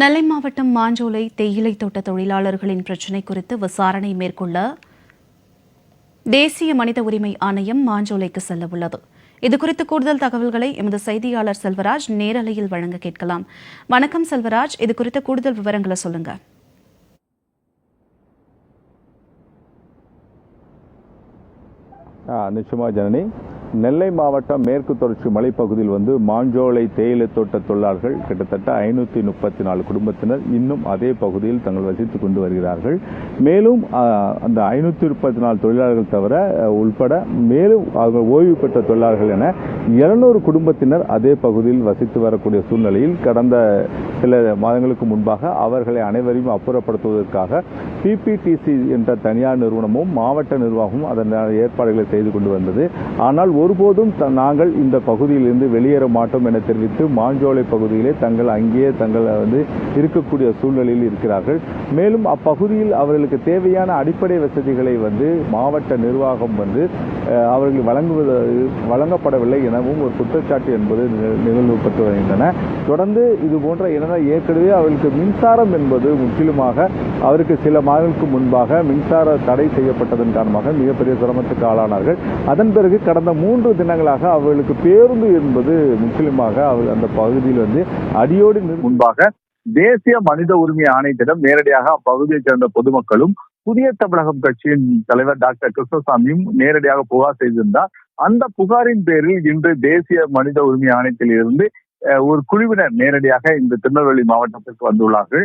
நெல்லை மாவட்டம் மாஞ்சோலை தேயிலை தோட்ட தொழிலாளர்களின் பிரச்சினை குறித்து விசாரணை மேற்கொள்ள தேசிய மனித உரிமை ஆணையம் மாஞ்சோலைக்கு செல்ல உள்ளது இதுகுறித்து கூடுதல் தகவல்களை எமது செய்தியாளர் செல்வராஜ் நேரலையில் வழங்க கேட்கலாம். வணக்கம் செல்வராஜ் இது குறித்த கூடுதல் விவரங்களை சொல்லுங்க. நிச்சயமா ஜனனி. நெல்லை மாவட்டம் மேற்கு தொடர்ச்சி மலைப்பகுதியில் வந்து மாஞ்சோலை தேயிலை தோட்ட தொழிலாளர்கள் கிட்டத்தட்ட ஐநூற்றி முப்பத்தி நாலு குடும்பத்தினர் இன்னும் அதே பகுதியில் தங்கள் வசித்துக் கொண்டு வருகிறார்கள். மேலும் அந்த ஐநூற்றி முப்பத்தி நாலு தொழிலாளர்கள் தவிர உள்பட மேலும் அவர்கள் ஓய்வு பெற்ற தொழிலாளர்கள் என இருநூறு குடும்பத்தினர் அதே பகுதியில் வசித்து வரக்கூடிய சூழ்நிலையில் கடந்த சில மாதங்களுக்கு முன்பாக அவர்களை அனைவரையும் அப்புறப்படுத்துவதற்காக பிபிடிசி என்ற தனியார் நிறுவனமும் மாவட்ட நிர்வாகமும் அதன் ஏற்பாடுகளை செய்து கொண்டு வந்தது. ஆனால் ஒருபோதும் த- நாங்கள் இந்த பகுதியிலிருந்து வெளியேற மாட்டோம் என தெரிவித்து மாஞ்சோலை பகுதியிலே தங்கள் அங்கேயே தங்கள் வந்து இருக்கக்கூடிய சூழ்நிலையில் இருக்கிறார்கள். மேலும் அப்பகுதியில் அவர்களுக்கு தேவையான அடிப்படை வசதிகளை வந்து மாவட்ட நிர்வாகம் வந்து அவர்கள் வழங்குவது வழங்கப்படவில்லை எனவும் ஒரு குற்றச்சாட்டு என்பது நிக- நிகழ்வுபட்டு வருகின்றன. தொடர்ந்து இது போன்ற என்னென்ன ஏற்கனவே அவர்களுக்கு மின்சாரம் என்பது முற்றிலுமாக அவருக்கு சில மாதங்களுக்கு முன்பாக மின்சார தடை செய்யப்பட்டதன் காரணமாக மிகப்பெரிய சிரமத்துக்கு ஆளானார்கள். அதன் பிறகு கடந்த மூன்று தினங்களாக அவர்களுக்கு பேருந்து என்பது முற்றிலுமாக அவர் அந்த பகுதியில் வந்து அடியோடு முன்பாக தேசிய மனித உரிமை ஆணையத்திடம் நேரடியாக அப்பகுதியைச் சேர்ந்த பொதுமக்களும் புதிய தமிழகம் கட்சியின் தலைவர் டாக்டர் கிருஷ்ணசாமியும் நேரடியாக புகார் செய்திருந்தார். அந்த புகாரின் பேரில் இன்று தேசிய மனித உரிமை ஆணையத்தில் இருந்து ஒரு குழுவினர் நேரடியாக இந்த திருநெல்வேலி மாவட்டத்திற்கு வந்துள்ளார்கள்.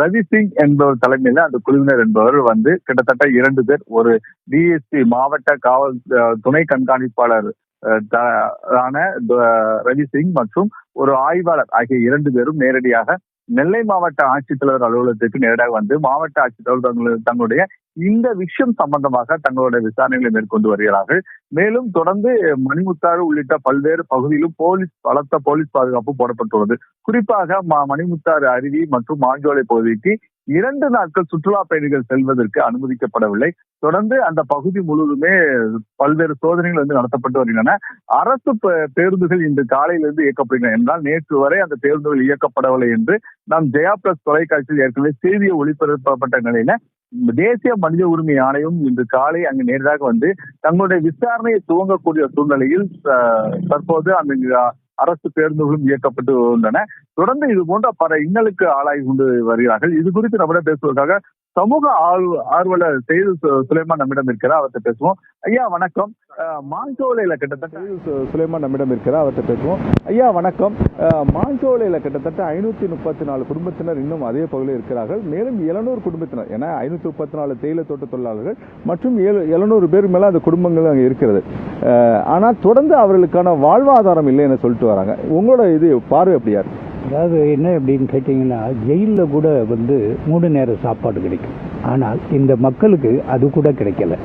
ரவி சிங் என்பவர் தலைமையில் அந்த குழுவினர் என்பவர் வந்து கிட்டத்தட்ட இரண்டு பேர் ஒரு டிஎஸ்பி மாவட்ட காவல் துணை கண்காணிப்பாளர் ஆன ரவி சிங் மற்றும் ஒரு ஆய்வாளர் ஆகிய இரண்டு பேரும் நேரடியாக நெல்லை மாவட்ட ஆட்சித்தலைவர் அலுவலகத்திற்கு நேரடியாக வந்து மாவட்ட ஆட்சித்தலைவர் தங்களுடைய இந்த விஷயம் சம்பந்தமாக தங்களுடைய விசாரணைகளை மேற்கொண்டு வருகிறார்கள். மேலும் தொடர்ந்து மணிமுத்தாறு உள்ளிட்ட பல்வேறு பகுதியிலும் போலீஸ் பலத்த போலீஸ் பாதுகாப்பு போடப்பட்டுள்ளது. குறிப்பாக மணிமுத்தாறு அருவி மற்றும் மாஞ்சோலை பகுதிக்கு இரண்டு நாட்கள் சுற்றுலா பயணிகள் செல்வதற்கு அனுமதிக்கப்படவில்லை. தொடர்ந்து அந்த பகுதி முழுவதுமே பல்வேறு சோதனைகள் வந்து நடத்தப்பட்டு வருகின்றன. அரசு பே- பேருந்துகள் இன்று காலையிலிருந்து இயக்கப்படுகின்றன என்றால் நேற்று வரை அந்த பேருந்துகள் இயக்கப்படவில்லை என்று நாம் ஜெயா பிளஸ் தொலைக்காட்சியில் ஏற்கனவே செய்தியை ஒளிபரப்பப்பட்ட நிலையில தேசிய மனித உரிமை ஆணையம் இன்று காலை அங்கு நேரடியாக வந்து தங்களுடைய விசாரணையை துவங்கக்கூடிய சூழ்நிலையில் அஹ், தற்போது அங்கு அரசு பேருந்துகளும் இயக்கப்பட்டு வருகின்றன தொடர்ந்து இது போன்ற பல இன்னலுக்கு ஆளாகி கொண்டு வருகிறார்கள். இது குறித்து நம்மிடம் பேசுவதற்காக சமூக ஆர்வ ஆர்வலர் செய்து சுலைமான் நம்மிடம் இருக்கிறார். அவர்கிட்ட பேசுவோம். ஐயா வணக்கம். மான்சோலையில கிட்டத்தட்ட சு- சுலைமான் நம்மிடம் இருக்கிறார். அவர்கிட்ட பேசுவோம். ஐயா வணக்கம். மான்சோலையில கிட்டத்தட்ட ஐநூற்றி முப்பத்தி நாலு குடும்பத்தினர் இன்னும் அதே பகுதியில் இருக்கிறார்கள். மேலும் எழுநூறு குடும்பத்தினர் ஏன்னா ஐநூற்றி முப்பத்தி நாலு தேயிலை தோட்ட தொழிலாளர்கள் மற்றும் ஏழு எழுநூறு பேர் மேலே அந்த குடும்பங்கள் அங்கே இருக்கிறது. ஆனால் தொடர்ந்து அவர்களுக்கான வாழ்வாதாரம் இல்லை என சொல்லிட்டு வராங்க. உங்களோட இது பார்வை அப்படியா இருக்கு? அதாவது என்ன அப்படின்னு கேட்டிங்கன்னா ஜெயிலில் கூட வந்து மூணு நேர சாப்பாடு கிடைக்கும். ஆனால் இந்த மக்களுக்கு அது கூட கிடைக்கல.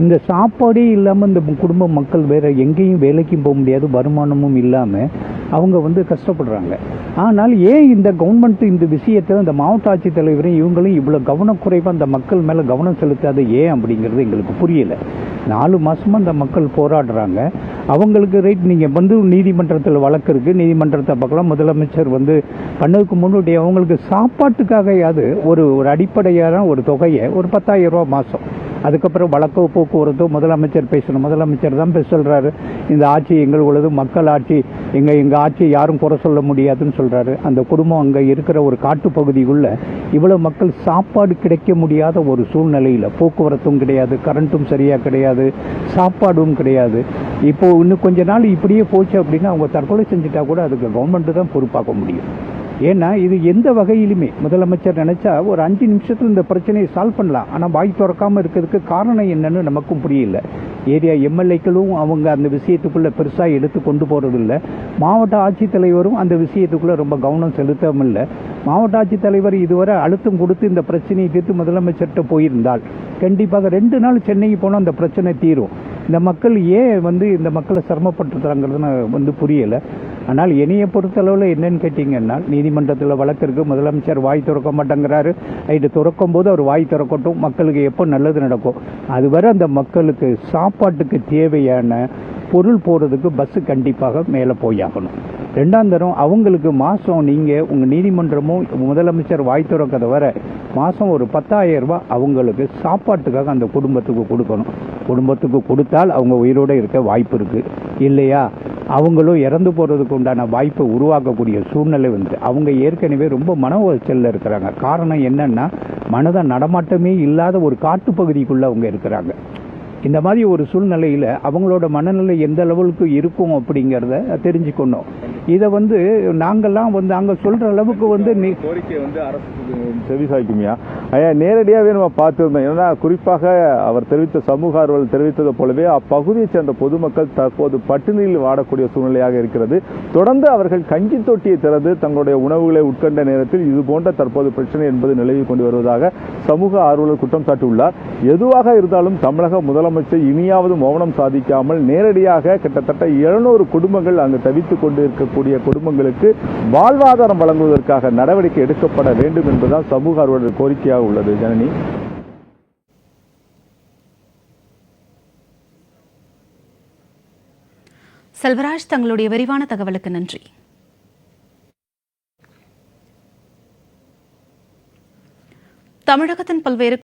இந்த சாப்பாடே இல்லாமல் இந்த குடும்ப மக்கள் வேறு எங்கேயும் வேலைக்கும் போக முடியாது வருமானமும் இல்லாமல் அவங்க வந்து கஷ்டப்படுறாங்க. ஆனால் ஏன் இந்த கவர்மெண்ட் இந்த விஷயத்தில் இந்த மாவட்ட ஆட்சித்தலைவரும் இவங்களும் இவ்வளோ கவனக்குறைவாக அந்த மக்கள் மேலே கவனம் செலுத்தாது ஏன் அப்படிங்கிறது எங்களுக்கு புரியலை. நாலு மாதமாக அந்த மக்கள் போராடுறாங்க. அவங்களுக்கு ரைட் நீங்கள் வந்து நீதிமன்றத்தில் வழக்கு இருக்குது நீதிமன்றத்தை பார்க்கலாம். முதலமைச்சர் வந்து பண்ணதுக்கு முன்னாடி அவங்களுக்கு சாப்பாட்டுக்காகையாவது ஒரு ஒரு அடிப்படையான ஒரு தொகையை ஒரு பத்தாயிரம் ரூபா மாதம் அதுக்கப்புறம் வழக்கோ போக்குவரத்தோ முதலமைச்சர் பேசணும். முதலமைச்சர் தான் பேச சொல்கிறாரு இந்த ஆட்சி எங்கள் உள்ளது மக்கள் ஆட்சி. எங்கள் எங்கள் ஆட்சியை யாரும் குறை சொல்ல முடியாதுன்னு சொல்கிறாரு அந்த குடும்பம் அங்கே இருக்கிற ஒரு காட்டுப்பகுதிக்குள்ள இவ்வளோ மக்கள் சாப்பாடு கிடைக்க முடியாத ஒரு சூழ்நிலையில் போக்குவரத்தும் கிடையாது கரண்ட்டும் சரியாக கிடையாது சாப்பாடும் கிடையாது. இப்போது இன்னும் கொஞ்ச நாள் இப்படியே போச்சு அப்படின்னா அவங்க தற்கொலை செஞ்சுட்டா கூட அதுக்கு கவர்மெண்ட்டு தான் பொறுப்பாக்க முடியும். ஏன்னா இது எந்த வகையிலுமே முதலமைச்சர் நினைச்சா ஒரு அஞ்சு நிமிஷத்தில் இந்த பிரச்சனையை சால்வ் பண்ணலாம். ஆனால் வாய் திறக்காமல் இருக்கிறதுக்கு காரணம் என்னன்னு நமக்கும் புரியல. ஏரியா எம்எல்ஏக்களும் அவங்க அந்த விஷயத்துக்குள்ளே பெருசாக எடுத்து கொண்டு போறது மாவட்ட ஆட்சித்தலைவரும் அந்த விஷயத்துக்குள்ளே ரொம்ப கவனம் செலுத்தவும் இல்லை. மாவட்ட ஆட்சித்தலைவர் இதுவரை அழுத்தம் கொடுத்து இந்த பிரச்சனையை தீர்த்து முதலமைச்சர்கிட்ட போயிருந்தால் கண்டிப்பாக ரெண்டு நாள் சென்னைக்கு போனால் அந்த பிரச்சனை தீரும். இந்த மக்கள் ஏன் வந்து இந்த மக்களை சிரமப்பட்டுறாங்கிறது வந்து புரியலை. ஆனால் என்னையை பொறுத்தளவில் என்னன்னு கேட்டிங்கன்னா நீதிமன்றத்தில் வழக்கிற்கு முதலமைச்சர் வாய் திறக்க மாட்டேங்கிறாரு. அது திறக்கும் போது அவர் வாய் திறக்கட்டும் மக்களுக்கு எப்போ நல்லது நடக்கும். அதுவரை அந்த மக்களுக்கு சாப்பாட்டுக்கு தேவையான பொருள் போகிறதுக்கு பஸ்ஸு கண்டிப்பாக மேலே போயாகணும். ரெண்டாம் தரம் அவங்களுக்கு மாதம் நீங்கள் உங்கள் நீதிமன்றமும் முதலமைச்சர் வாய் திறக்கதை வர மாதம் ஒரு பத்தாயிரம் ரூபாய் அவங்களுக்கு சாப்பாட்டுக்காக அந்த குடும்பத்துக்கு கொடுக்கணும். குடும்பத்துக்கு கொடுத்தால் அவங்க உயிரோடு இருக்க வாய்ப்பு இருக்குது இல்லையா? அவங்களும் இறந்து போகிறதுக்கு உண்டான வாய்ப்பை உருவாக்கக்கூடிய சூழ்நிலை வந்து அவங்க ஏற்கனவே ரொம்ப மன உளைச்சலில் இருக்கிறாங்க. காரணம் என்னன்னா மனத நடமாட்டமே இல்லாத ஒரு காட்டுப்பகுதிக்குள்ளே அவங்க இருக்கிறாங்க. இந்த மாதிரி ஒரு சூழ்நிலையில் அவங்களோட மனநிலை எந்த லெவலுக்கு இருக்கும் அப்படிங்கிறத தெரிஞ்சுக்கணும். இதை வந்து நாங்கள்லாம் வந்து அங்கே சொல்கிற அளவுக்கு வந்து நீ கோரிக்கை வந்து அரசுக்கு செவிசாய்க்குமியா. ஐயா நேரடியாகவே நம்ம பார்த்துருந்தோம். ஏன்னா குறிப்பாக அவர் தெரிவித்த சமூக ஆர்வலர் தெரிவித்தது போலவே அப்பகுதியைச் சேர்ந்த பொதுமக்கள் தற்போது பட்டினியில் வாடக்கூடிய சூழ்நிலையாக இருக்கிறது. தொடர்ந்து அவர்கள் கஞ்சி தொட்டியை திறந்து தங்களுடைய உணவுகளை உட்கொண்ட நேரத்தில் இது போன்ற தற்போது பிரச்சனை என்பது நிலவி கொண்டு வருவதாக சமூக ஆர்வலர் குற்றம் சாட்டியுள்ளார். எதுவாக இருந்தாலும் தமிழக முதலமைச்சர் இனியாவது மௌனம் சாதிக்காமல் நேரடியாக கிட்டத்தட்ட எழுநூறு குடும்பங்கள் அங்கு தவித்துக் கொண்டு இருக்கக்கூடிய குடும்பங்களுக்கு வாழ்வாதாரம் வழங்குவதற்காக நடவடிக்கை எடுக்கப்பட வேண்டும் என்பதுதான் சமூக ஆர்வலர் கோரிக்கையாக உள்ளது. ஜனனி? செல்வராஜ் தங்களுடைய விரிவான தகவலுக்கு நன்றி. தமிழகத்தின் பல்வேறு